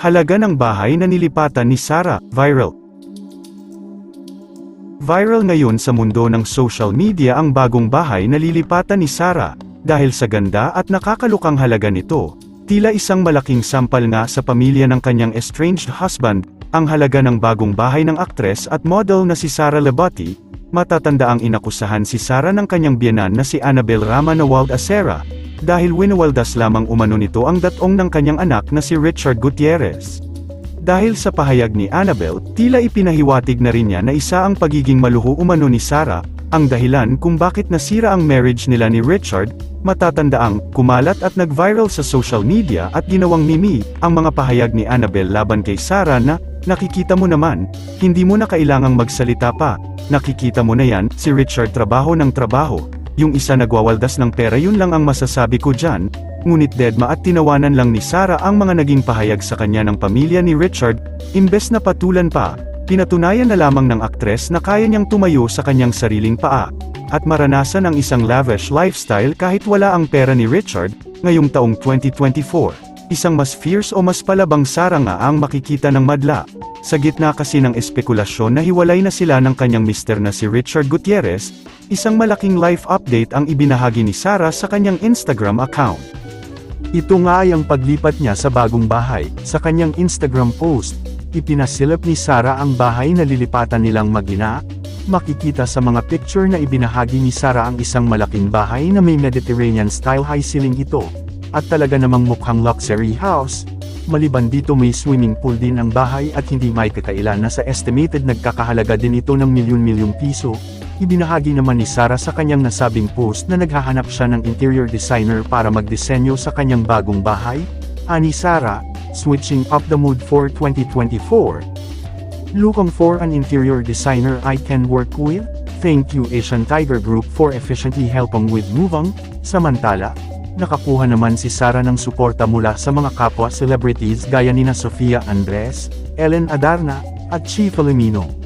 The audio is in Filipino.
Halaga ng bahay na nilipatan ni Sarah, viral. Viral ngayon sa mundo ng social media ang bagong bahay na lilipatan ni Sarah, dahil sa ganda at nakakalukang halaga nito, tila isang malaking sampal nga sa pamilya ng kanyang estranged husband, ang halaga ng bagong bahay ng aktres at model na si Sarah Labati, matatanda ang inakusahan si Sarah ng kanyang biyanan na si Annabel Rama na Wild Acera, dahil winawaldas lamang umano nito ang datong ng kanyang anak na si Richard Gutierrez. Dahil sa pahayag ni Annabel, tila ipinahiwatig na rin niya na isa ang pagiging maluho umano ni Sarah, ang dahilan kung bakit nasira ang marriage nila ni Richard, matatandaang kumalat at nag-viral sa social media at ginawang mimi, ang mga pahayag ni Annabel laban kay Sarah na, nakikita mo naman, hindi mo na kailangang magsalita pa, nakikita mo na yan, si Richard trabaho ng trabaho, yung isa nagwawaldas ng pera yun lang ang masasabi ko dyan, ngunit deadma at tinawanan lang ni Sarah ang mga naging pahayag sa kanya ng pamilya ni Richard, imbes na patulan pa, pinatunayan na lamang ng aktres na kaya niyang tumayo sa kanyang sariling paa, at maranasan ang isang lavish lifestyle kahit wala ang pera ni Richard, ngayong taong 2024. Isang mas fierce o mas palabang Sarah nga ang makikita ng madla. Sa gitna kasi ng espekulasyon na hiwalay na sila ng kanyang mister na si Richard Gutierrez, isang malaking life update ang ibinahagi ni Sarah sa kanyang Instagram account. Ito nga ay ang paglipat niya sa bagong bahay. Sa kanyang Instagram post, ipinasilip ni Sarah ang bahay na lilipatan nilang magina. Makikita sa mga picture na ibinahagi ni Sarah ang isang malaking bahay na may Mediterranean style high ceiling ito. At talaga namang mukhang luxury house. Maliban dito may swimming pool din ang bahay at hindi may kakailan na sa estimated nagkakahalaga din ito ng milyon-milyong piso. Ibinahagi naman ni Sarah sa kanyang nasabing post na naghahanap siya ng interior designer para magdisenyo sa kanyang bagong bahay. Ani Sarah, switching up the mood for 2024. Looking for an interior designer I can work with? Thank you Asian Tiger Group for efficiently helping with moving. Samantala, nakakuha naman si Sarah ng suporta mula sa mga kapwa celebrities gaya nina Sofia Andres, Ellen Adarna, at Chi Filomeno.